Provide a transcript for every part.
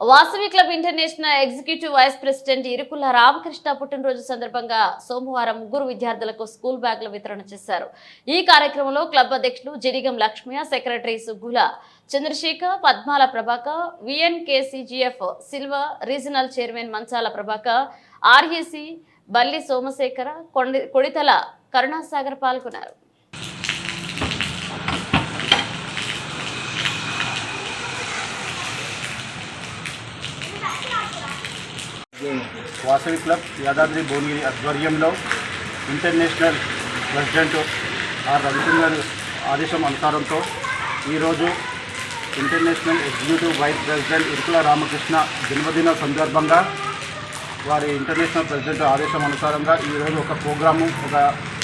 Vasavi club international executive vice president Irukula Ramakrishna పుట్టినరోజు సందర్భంగా సోమవారం ముగ్గురు విద్యార్థులకు స్కూల్ బ్యాగుల వితరణ చేశారు. ఈ కార్యక్రమంలో క్లబ్ అధ్యక్షులు జిరిగం లక్ష్మయ్య సెక్రటరీ సుగ్గుల చంద్రశేఖర్ పద్మాల ప్రభాకర్ విఎన్కేసీజీఎఫ్ సిల్వ regional chairman Manchala Prabhakar RAC Balli Somashekara Kondi కొడితల Karunasagar పాల్గొన్నారు. వాసవి క్లబ్ యాదాద్రి భువనగిరి ఆధ్వర్యంలో ఇంటర్నేషనల్ ప్రెసిడెంట్ ఆర్ రవిచంద్రన్ ఆదేశం అనుసారంతో ఈరోజు international executive vice president Irukula Ramakrishna జన్మదిన సందర్భంగా వారి ఇంటర్నేషనల్ ప్రెసిడెంట్ ఆదేశం అనుసారంగా ఈరోజు ఒక ప్రోగ్రాము ఒక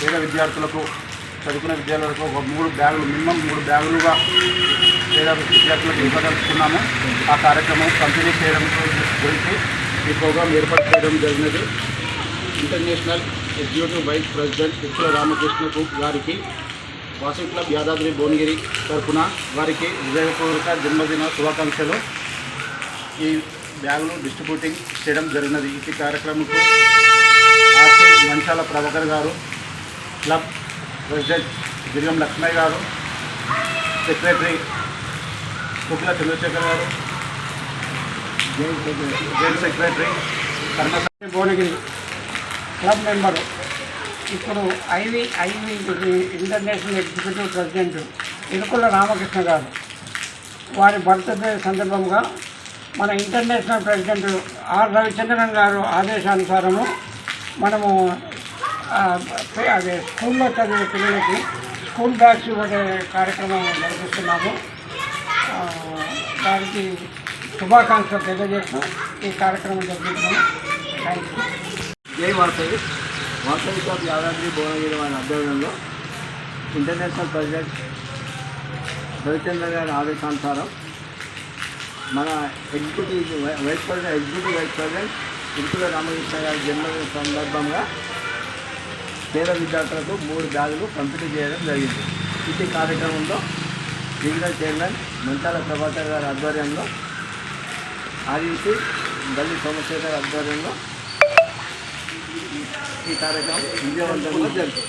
పేద విద్యార్థులకు చదువుకునే విద్యార్థులకు ఒక మూడు బ్యాగులు మినిమం మూడు బ్యాగులుగా పేద విద్యార్థులకు ఇవ్వదలుచుకున్నాము. ఆ కార్యక్రమం కంటిన్యూ చేయడం గురించి ఈ ప్రోగ్రాం ఏర్పాటు చేయడం జరిగినది. International executive vice president Ichchula రామకృష్ణకు గారికి వాసవి క్లబ్ యాదాద్రి భువనగిరి తరఫున వారికి హృదయపూర్వక జన్మదిన శుభాకాంక్షలు. ఈ బ్యాగులు డిస్ట్రిబ్యూటింగ్ చేయడం జరిగినది. ఈ కార్యక్రమంకు ఆర్సీ మంచాల ప్రభాకర్ గారు క్లబ్ ప్రెసిడెంట్ గిరిగం లక్ష్మయ్య గారు secretary Kukula Chandrashekar garu secretary Bhuvanagiri club member ఇప్పుడు ఐవి IV international executive president Irukula Ramakrishna garu. వారి బర్త్డే సందర్భంగా మన ఇంటర్నేషనల్ ప్రెసిడెంట్ ఆర్ రవిచంద్రన్ గారు ఆదేశానుసారము మనము అదే స్కూల్లో చదివే పిల్లలకి స్కూల్ బ్యాగ్స్ ఇవ్వడే కార్యక్రమం నిర్వహిస్తున్నాము. దానికి వారికి శుభాకాంక్షలు తెలియజేస్తూ ఈ కార్యక్రమం జరుగుతున్నాను థ్యాంక్ యూ జై వాసవి వాసవి క్లబ్ యాదాద్రి భువనగిరి వారి ఆధ్వర్యంలో ఇంటర్నేషనల్ ప్రెసిడెంట్ రవిచంద్ర గారి ఆదేశానుసారం మన executive vice president executive vice president Irukula Ramakrishna గారి జన్మదిన సందర్భంగా పేద విద్యార్థులకు మూడు బ్యాగులు పంపిణీ చేయడం జరిగింది. ఇటు కార్యక్రమంలో రీజనల్ చైర్మన్ మంచాల ప్రభాకర్ గారి ఆధ్వర్యంలో ఆర్ఈసి గల్లి సోమశేఖర్ ఆధ్వర్యంలో ఈ కార్యక్రమం విజయవంతంగా జరుగుతుంది.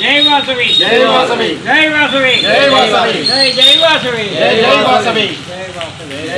జై వాసవి. జై వాసవి. జై వాసవి. జై వాసవి. జై జై వాసవి. జై జై వాసవి. జై వాసవి.